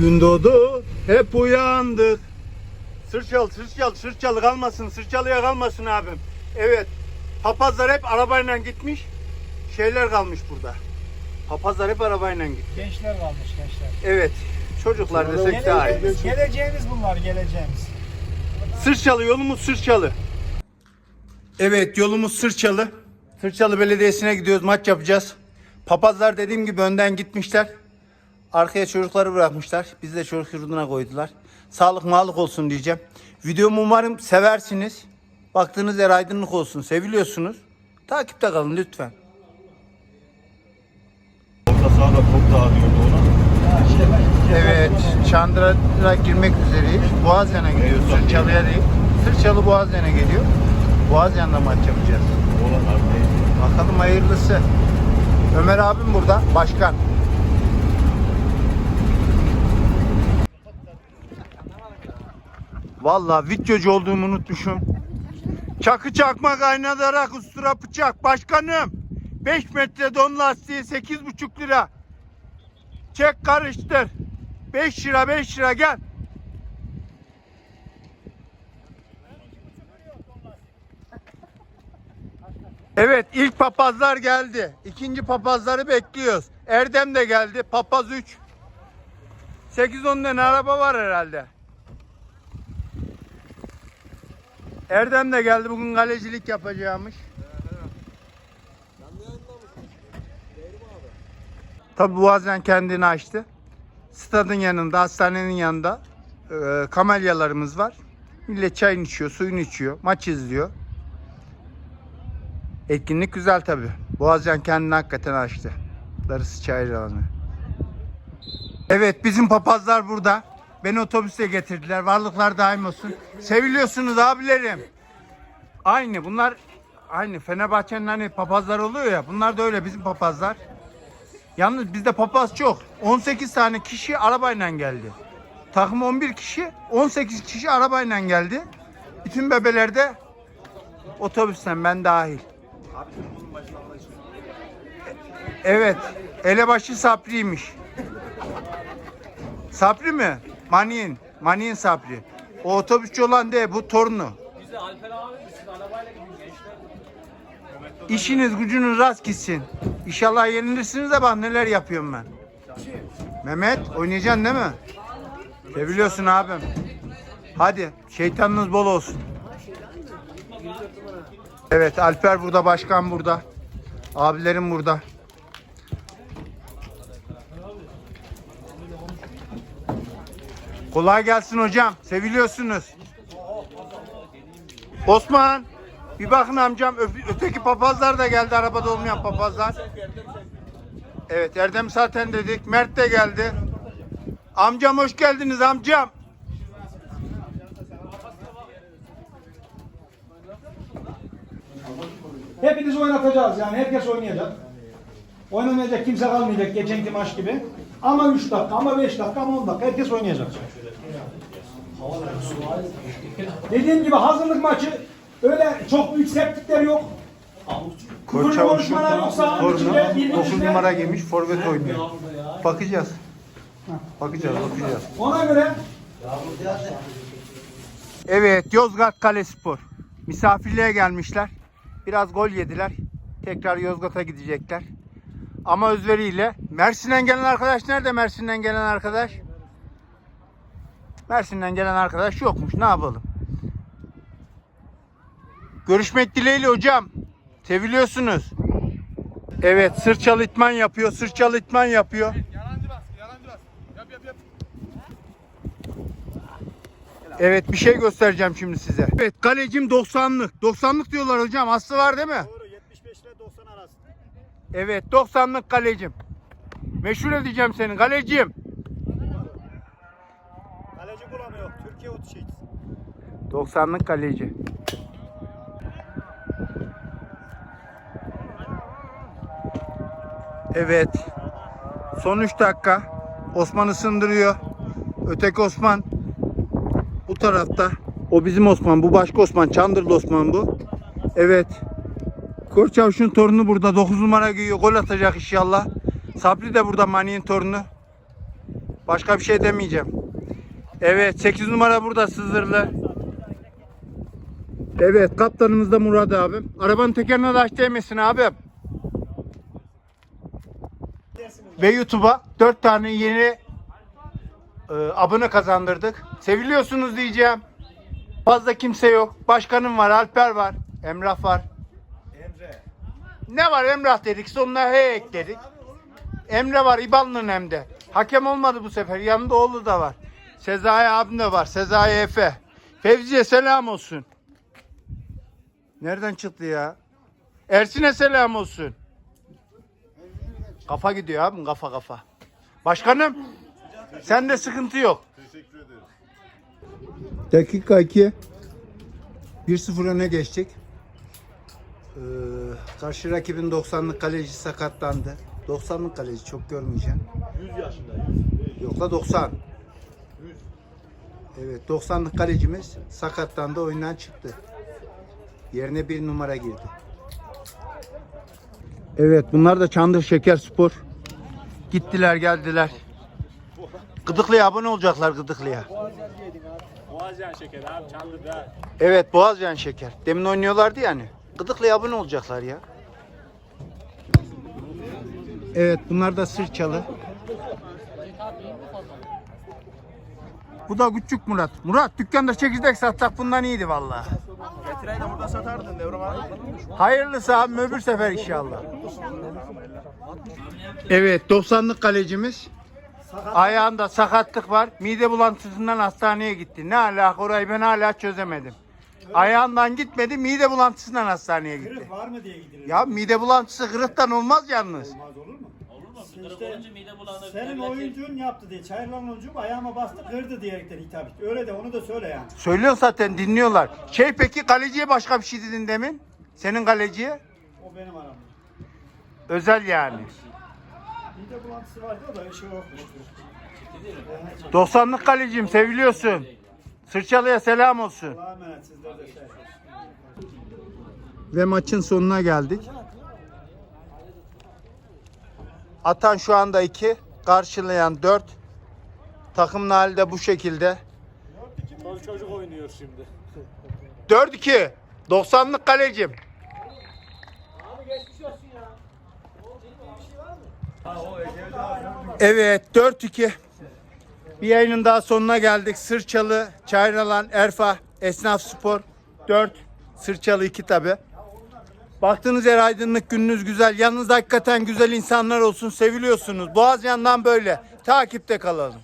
Gün doğdu hep uyandık. Sırçal, sırçal, sırçalı kalmasın, sırçalıya kalmasın abim. Evet, papazlar hep arabayla gitmiş, şeyler kalmış burada. Papazlar hep arabayla gitti. Gençler kalmış gençler. Evet, çocuklar desek daha iyi. Geleceğimiz, geleceğimiz bunlar geleceğimiz. Sırçalı, yolumuz Sırçalı. Evet, yolumuz Sırçalı. Sırçalı Belediyesi'ne gidiyoruz, maç yapacağız. Papazlar dediğim gibi önden gitmişler. Arkaya çocukları bırakmışlar. Biz de çocuk yurduna koydular. Sağlık mağlık olsun diyeceğim. Videomu umarım seversiniz. Baktığınız yer aydınlık olsun. Seviliyorsunuz. Takipte kalın lütfen. Orta sahada top dağıtıyordu ona. Evet, Çandır'a girmek üzereyiz. Boğazyan'a gidiyoruz. Sırçalı'ya değil. Sırçalı Boğazyan'a geliyor. Boğazyan'da maç yapacağız. Bakalım hayırlısı. Ömer abim burada, başkan. Vallahi videocu olduğumu unutmuşum. Çakı çakma kaynatarak ustura bıçak. Başkanım 5 metre don lastiği 8,5 lira. Çek karıştır. 5 lira 5 lira gel. Evet ilk papazlar geldi. İkinci papazları bekliyoruz. Erdem de geldi. Papaz 3. 8-10 tane araba var herhalde. Erdem de geldi. Bugün kalecilik yapacağımış. Tabi Boğazen kendini açtı. Stadın yanında, hastanenin yanında e, kamelyalarımız var. Millet çayını içiyor, suyunu içiyor, maç izliyor. Etkinlik güzel tabi. Boğazcan kendini hakikaten açtı. Darısı çayır alanı. Evet bizim papazlar burada. Beni otobüse getirdiler. Varlıklar daim olsun. Seviliyorsunuz abilerim. Aynı bunlar aynı. Fenerbahçe'nin hani papazlar oluyor ya. Bunlar da öyle bizim papazlar. Yalnız bizde papaz çok. 18 tane kişi arabayla geldi. Takım 11 kişi, 18 kişi arabayla geldi. Bütün bebeler de otobüsten ben dahil. Evet. Elebaşı Sapri'ymiş. Sapri mi? Mani'nin. Mani'nin Sapri. O otobüsçü olan de bu torunu. İşiniz gücünüz rast gitsin. İnşallah yenilirsiniz de bak neler yapıyorum ben. Mehmet oynayacaksın değil mi? Seviliyorsun abim. Hadi şeytanınız bol olsun. Evet Alper burada, başkan burada. Abilerim burada. Kolay gelsin hocam. Seviliyorsunuz. Osman. Bir bakın amcam. Öteki papazlar da geldi. Arabada olmayan papazlar. Evet Erdem zaten dedik. Mert de geldi. Amcam hoş geldiniz amcam. Hepiniz oynatacağız yani herkes oynayacak. Oynamayacak kimse kalmayacak geçenki maç gibi. Ama 3 dakika, ama 5 dakika, ama 10 dakika herkes oynayacak. Dediğim gibi hazırlık maçı öyle çok büyük sertlikler yok. Koç içinde, birbirine- 9 numara giymiş forvet oynuyor. Bakacağız. Bakacağız, bakacağız. Ona göre Evet, Yozgat Kalespor. Misafirliğe gelmişler. Biraz gol yediler. Tekrar Yozgat'a gidecekler. Ama özveriyle. Mersin'den gelen arkadaş nerede Mersin'den gelen arkadaş? Mersin'den gelen arkadaş yokmuş. Ne yapalım? Görüşmek dileğiyle hocam. Seviliyorsunuz. Evet, sırçalı itman yapıyor. Sırçalı itman yapıyor. Evet bir şey göstereceğim şimdi size. Evet kalecim 90'lık. 90'lık diyorlar hocam. Aslı var değil mi? Doğru Evet 90'lık kalecim. Meşhur edeceğim seni kalecim. Kaleci bulamıyor. Türkiye ot şey. 90'lık kaleci. Evet. Son 3 dakika. Osman ısındırıyor. Öteki Osman bu tarafta. O bizim Osman. Bu başka Osman. Çandırlı Osman bu. Evet. Koç torunu burada. 9 numara giyiyor. Gol atacak inşallah. Sabri de burada Mani'nin torunu. Başka bir şey demeyeceğim. Evet 8 numara burada Sızırlı. Evet kaptanımız da Murat abim. Arabanın tekerine de aç değmesin abim. Ve YouTube'a 4 tane yeni e, abone kazandırdık. Seviliyorsunuz diyeceğim. Fazla kimse yok. Başkanım var, Alper var, Emrah var. Ne var Emrah dedik, sonuna he ekledik. Emre var, İbanlı'nın hem de. Hakem olmadı bu sefer, yanında oğlu da var. Sezai abim de var, Sezai Efe. Fevzi'ye selam olsun. Nereden çıktı ya? Ersin'e selam olsun. Kafa gidiyor abim, kafa kafa. Başkanım, sende sıkıntı yok. Teşekkür ederim. Dakika 2. 1-0 öne geçtik. Ee, karşı rakibin 90'lık kaleci sakatlandı. 90'lık kaleci çok görmeyeceğim. 100 yaşında 100. Yok la 90. Evet 90'lık kalecimiz sakatlandı oyundan çıktı. Yerine bir numara girdi. Evet bunlar da Çandır Şeker Spor. Gittiler geldiler. Gıdıklı'ya abone olacaklar Gıdıklı'ya. Boğazcan şeker abi Çanlı'da. Evet Boğazcan Şeker. Demin oynuyorlardı yani. Gıdıklı'ya abone olacaklar ya. Evet bunlar da sırçalı. Bu da küçük Murat. Murat dükkanda çekirdek satsak bundan iyiydi vallahi. Getireyim de burada satardın Devrim abi. Hayırlısı abi öbür sefer inşallah. Evet 90'lık kalecimiz. Ayağında sakatlık var. Mide bulantısından hastaneye gitti. Ne alaka orayı ben hala çözemedim. Ayağından gitmedi mide bulantısından hastaneye gitti. Var mı diye gidilir. Ya mide bulantısı kırıktan olmaz yalnız. Olmaz olur mu? İşte mide bulanır. Senin oyuncun yaptı diye, çayırlan oyuncum ayağıma bastı kırdı diyerekten hitap etti. Öyle de onu da söyle yani. Söylüyor zaten dinliyorlar. Şey peki kaleciye başka bir şey dedin demin? Senin kaleciye? O benim aramda. Özel yani. Mide bulantısı vardı o da işi yok. 90'lık kalecim seviliyorsun. Sırçalı'ya selam olsun. Allah'a emanet sizler de şey. Ve maçın sonuna geldik. Atan şu anda 2, karşılayan 4. Takımın hali de bu şekilde. Çoluk çocuk oynuyor şimdi. 4-2. 90'lık kalecim. Evet 4-2. Bir yayının daha sonuna geldik. Sırçalı, Çayralan, Erfa, Esnaf Spor 4. Sırçalı 2 tabi. Baktığınız yer aydınlık, gününüz güzel. Yanınızda hakikaten güzel insanlar olsun. Seviliyorsunuz. Boğaz yandan böyle. Takipte kalalım.